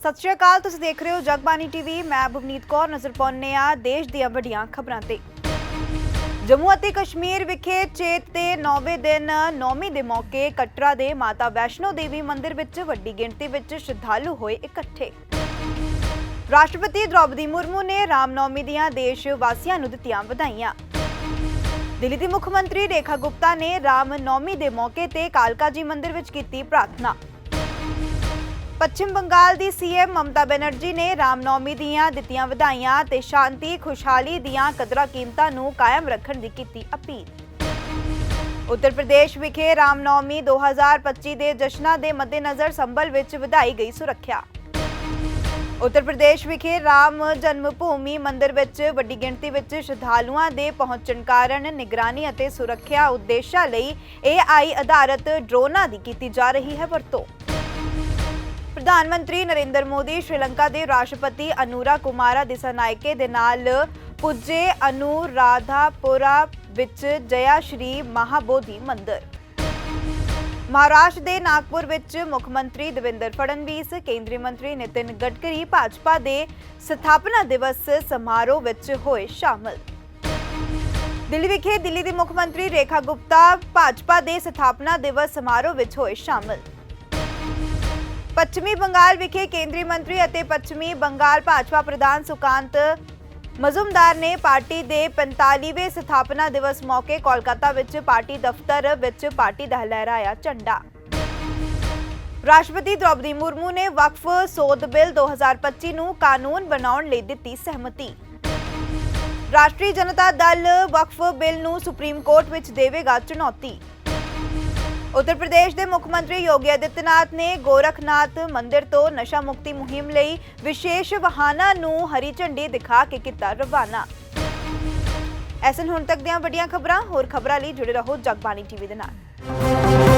ਸਤਿ ਸ਼੍ਰੀ ਅਕਾਲ, ਤੁਸੀਂ ਦੇਖ ਰਹੇ ਹੋ ਜਗਬਾਣੀ ਟੀਵੀ। ਮੈਂ ਭਵਨੀਤ ਕੌਰ, ਨਜ਼ਰ ਪਾਉਂਦੇ ਆ ਦੇਸ਼ ਦੀਆਂ ਵੱਡੀਆਂ ਖਬਰਾਂ ਤੇ। ਜੰਮੂ ਅਤੇ ਕਸ਼ਮੀਰ ਵਿਖੇ ਚੇਤ ਦੇ 9ਵੇਂ ਦਿਨ ਨੌਮੀ ਦੇ ਮੌਕੇ ਕਟਰਾ ਦੇ ਮਾਤਾ ਵੈਸ਼ਨੋ ਦੇਵੀ ਮੰਦਿਰ ਵਿੱਚ ਵੱਡੀ ਗਿਣਤੀ ਵਿੱਚ ਸ਼ਰਧਾਲੂ ਹੋਏ ਇਕੱਠੇ। ਰਾਸ਼ਟਰਪਤੀ ਦ੍ਰੋਪਦੀ ਮੁਰਮੂ ਨੇ ਰਾਮਨੌਮੀ ਦੀਆਂ ਦੇਸ਼ ਵਾਸੀਆਂ ਨੂੰ ਦਿੱਤੀਆਂ ਵਧਾਈਆਂ। ਦਿੱਲੀ ਦੀ ਮੁੱਖ ਮੰਤਰੀ ਰੇਖਾ ਗੁਪਤਾ ਨੇ ਰਾਮ ਨੌਮੀ ਦੇ ਮੌਕੇ ਤੇ ਕਾਲਕਾ ਜੀ ਮੰਦਿਰ ਵਿੱਚ ਕੀਤੀ ਪ੍ਰਾਰਥਨਾ। ਪੱਛਮ ਬੰਗਾਲ ਦੀ ਸੀਐਮ ਮਮਤਾ ਬੈਨਰਜੀ ਨੇ ਰਾਮਨੌਮੀ ਦੀਆਂ ਦਿੱਤੀਆਂ ਵਧਾਈਆਂ ਤੇ ਸ਼ਾਂਤੀ, ਖੁਸ਼ਹਾਲੀ ਦੀਆਂ ਕਦਰਾਂ ਕੀਮਤਾਂ ਨੂੰ ਕਾਇਮ ਰੱਖਣ ਦੀ ਕੀਤੀ ਅਪੀਲ। ਉੱਤਰ ਪ੍ਰਦੇਸ਼ ਵਿਖੇ ਰਾਮਨੌਮੀ 2025 ਦੇ ਜਸ਼ਨਾਂ ਦੇ ਮੱਦੇਨਜ਼ਰ ਸੰਭਲ ਵਿੱਚ ਵਧਾਈ ਗਈ ਸੁਰੱਖਿਆ। ਉੱਤਰ ਪ੍ਰਦੇਸ਼ ਵਿਖੇ ਰਾਮ ਜਨਮ ਭੂਮੀ ਮੰਦਿਰ ਵਿੱਚ ਵੱਡੀ ਗਿਣਤੀ ਵਿੱਚ ਸ਼ਰਧਾਲੂਆਂ ਦੇ ਪਹੁੰਚਣ ਕਾਰਨ ਨਿਗਰਾਨੀ ਅਤੇ ਸੁਰੱਖਿਆ ਉਦੇਸ਼ਾਂ ਲਈ AI ਆਧਾਰਿਤ ਡਰੋਨਾਂ ਦੀ ਕੀਤੀ ਜਾ ਰਹੀ ਹੈ ਵਰਤੋਂ। ਪ੍ਰਧਾਨ ਮੰਤਰੀ ਨਰਿੰਦਰ ਮੋਦੀ, ਸ਼੍ਰੀਲੰਕਾ ਦੇ ਰਾਸ਼ਟਰਪਤੀ ਅਨੂਰਾ ਕੁਮਾਰਾ ਦਿਸਾਨਾਇਕੇ ਦੇ ਨਾਲ ਪੁੱਜੇ ਅਨੁਰਾਧਾਪੁਰਾ ਵਿੱਚ ਜਯਾ ਸ਼੍ਰੀ ਮਹਾਬੋਧੀ ਮੰਦਿਰ। ਮਹਾਰਾਸ਼ਟਰ ਦੇ ਨਾਗਪੁਰ ਵਿੱਚ ਮੁੱਖ ਮੰਤਰੀ ਦਵਿੰਦਰ ਫੜਨਵੀਸ, ਕੇਂਦਰੀ ਮੰਤਰੀ ਨਿਤਿਨ ਗਡਕਰੀ, ਭਾਜਪਾ ਦੇ ਸਥਾਪਨਾ ਦਿਵਸ ਸਮਾਰੋਹ ਵਿੱਚ ਹੋਏ ਸ਼ਾਮਲ। ਦਿੱਲੀ ਵਿਖੇ ਦਿੱਲੀ ਦੀ ਮੁੱਖ ਮੰਤਰੀ ਰੇਖਾ ਗੁਪਤਾ ਭਾਜਪਾ ਦੇ ਸਥਾਪਨਾ ਦਿਵਸ ਸਮਾਰੋਹ ਵਿੱਚ ਹੋਏ ਸ਼ਾਮਲ। ਪੱਛਮੀ ਬੰਗਾਲ ਵਿਖੇ ਕੇਂਦਰੀ ਮੰਤਰੀ ਅਤੇ ਪੱਛਮੀ ਬੰਗਾਲ ਭਾਜਪਾ ਪ੍ਰਧਾਨ ਸੁਕਾਂਤ ਮਜ਼ੁਮਦਾਰ ਨੇ ਪਾਰਟੀ ਦੇ 45ਵੇਂ ਸਥਾਪਨਾ ਦਿਵਸ ਮੌਕੇ ਕੋਲਕਾਤਾ ਵਿੱਚ ਪਾਰਟੀ ਦਫ਼ਤਰ ਵਿੱਚ ਪਾਰਟੀ ਦਾ ਲਹਿਰਾਇਆ ਝੰਡਾ। ਰਾਸ਼ਟਰਪਤੀ ਦ੍ਰੋਪਦੀ ਮੁਰਮੂ ਨੇ ਵਕਫ ਸੋਧ ਬਿੱਲ 2025 ਨੂੰ ਕਾਨੂੰਨ ਬਣਾਉਣ ਲਈ ਦਿੱਤੀ ਸਹਿਮਤੀ। ਰਾਸ਼ਟਰੀ ਜਨਤਾ ਦਲ ਵਕਫ ਬਿੱਲ ਨੂੰ ਸੁਪਰੀਮ ਕੋਰਟ ਵਿੱਚ ਦੇਵੇਗਾ ਚੁਣੌਤੀ। ਉੱਤਰ ਪ੍ਰਦੇਸ਼ ਦੇ ਮੁੱਖ ਮੰਤਰੀ ਯੋਗੀ ਆਦਿੱਤਨਾਥ ਨੇ ਗੋਰਖਨਾਥ ਮੰਦਿਰ ਤੋਂ ਨਸ਼ਾ ਮੁਕਤੀ ਮੁਹਿੰਮ ਲਈ ਵਿਸ਼ੇਸ਼ ਵਾਹਨਾਂ ਨੂੰ ਹਰੀ ਝੰਡੀ ਦਿਖਾ ਕੇ ਕੀਤਾ ਰਵਾਨਾ। ਐਸਨ ਹੁਣ ਤੱਕ ਦੀਆਂ ਵੱਡੀਆਂ ਖਬਰਾਂ, ਹੋਰ ਖਬਰਾਂ ਲਈ ਜੁੜੇ ਰਹੋ ਜਗਬਾਣੀ ਟੀਵੀ ਦੇ ਨਾਲ।